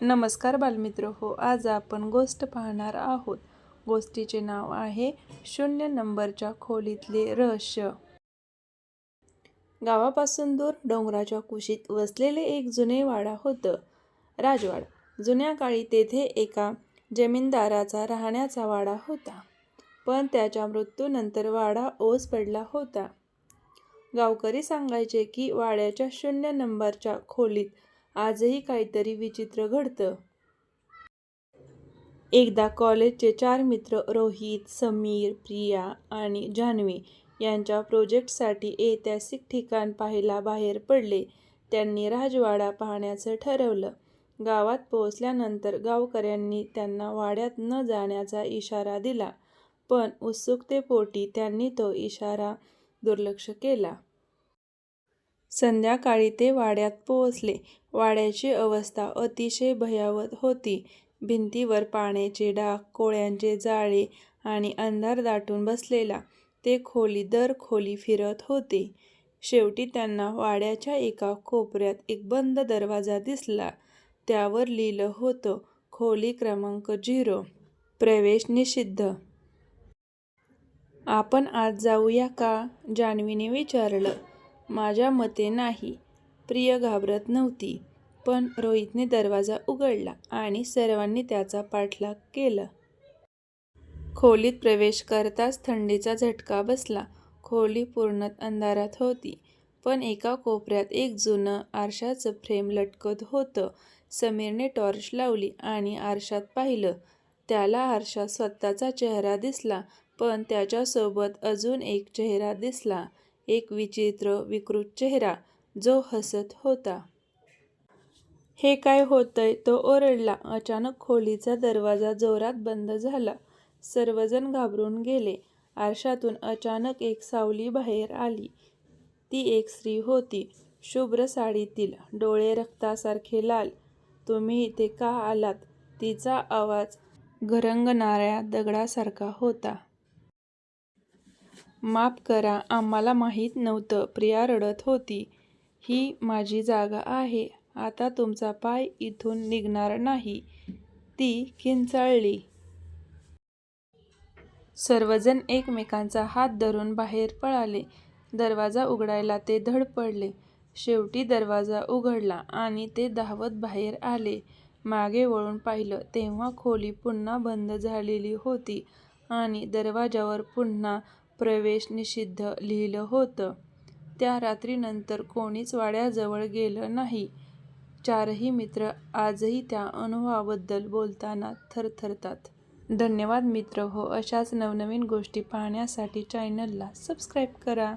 नमस्कार बालमित्र हो आज आपण गोष्ट पाहणार आहोत. गोष्टीचे नाव आहे शून्य नंबरच्या खोलीतले रहस्य. गावापासून दूर डोंगराच्या कुशीत वसलेले एक जुने वाडा होतं राजवाड. जुन्या काळी तेथे एका जमीनदाराचा राहण्याचा वाडा होता पण त्याच्या मृत्यूनंतर वाडा ओस पडला होता. गावकरी सांगायचे की वाड्याच्या शून्य नंबरच्या खोलीत आजही काहीतरी विचित्र घडतं. एकदा कॉलेजचे चार मित्र रोहित समीर प्रिया आणि जान्हवी यांच्या प्रोजेक्टसाठी ऐतिहासिक ठिकाण पाहायला बाहेर पडले. त्यांनी राजवाडा पाहण्याचं ठरवलं. गावात पोहोचल्यानंतर गावकऱ्यांनी त्यांना वाड्यात न जाण्याचा इशारा दिला पण उत्सुकतेपोटी त्यांनी तो इशारा दुर्लक्ष केला. संध्याकाळी ते वाड्यात पोहोचले. वाड्याची अवस्था अतिशय भयावह होती. भिंतीवर पाण्याचे डाग कोळ्यांचे जाळे आणि अंधार दाटून बसलेला ते खोली दर खोली फिरत होते. शेवटी त्यांना वाड्याच्या एका कोपऱ्यात एक बंद दरवाजा दिसला. त्यावर लिहिलं होतं खोली क्रमांक झिरो प्रवेश निषिद्ध. आपण आज जाऊया का? जान्हवीने विचारलं. माझ्या मते नाही. प्रिय घाबरत नव्हती पण रोहितने दरवाजा उघडला आणि सर्वांनी त्याचा पाठलाग केला. खोलीत प्रवेश करताच थंडीचा झटका बसला. खोली पूर्णत अंधारात होती पण एका कोपऱ्यात एक जुनं आरशाचं फ्रेम लटकत होतं. समीरने टॉर्च लावली आणि आरशात पाहिलं त्याला आरशात स्वतःचा चेहरा दिसला पण त्याच्यासोबत अजून एक चेहरा दिसला. एक विचित्र विकृत चेहरा जो हसत होता. हे काय होतंय? तो ओरडला. अचानक खोलीचा दरवाजा जोरात बंद झाला. सर्वजण घाबरून गेले. आरशातून अचानक एक सावली बाहेर आली. ती एक स्त्री होती. शुभ्र साडीतील डोळे रक्तासारखे लाल. तुम्ही इथे का आलात? तिचा आवाज घरंगणाऱ्या दगडासारखा होता. माफ करा आम्हाला माहीत नव्हतं. प्रिया रडत होती. ही माझी जागा आहे. आता तुमचा पाय इथून निघणार नाही. ती किंचाळली. सर्वजण एकमेकांचा हात धरून बाहेर पळाले. दरवाजा उघडायला ते धड पडले. शेवटी दरवाजा उघडला आणि ते धावत बाहेर आले. मागे वळून पाहिलं तेव्हा खोली पुन्हा बंद झालेली होती आणि दरवाजावर पुन्हा प्रवेश निषिद्ध लिहिलं होतं. त्या रात्रीनंतर कोणीच वाड्याजवळ गेलं नाही. चारही मित्र आजही त्या अनुभवाबद्दल बोलताना थरथरतात. धन्यवाद मित्र. हो अशाच नवनवीन गोष्टी पाहण्यासाठी चॅनलला सबस्क्राईब करा.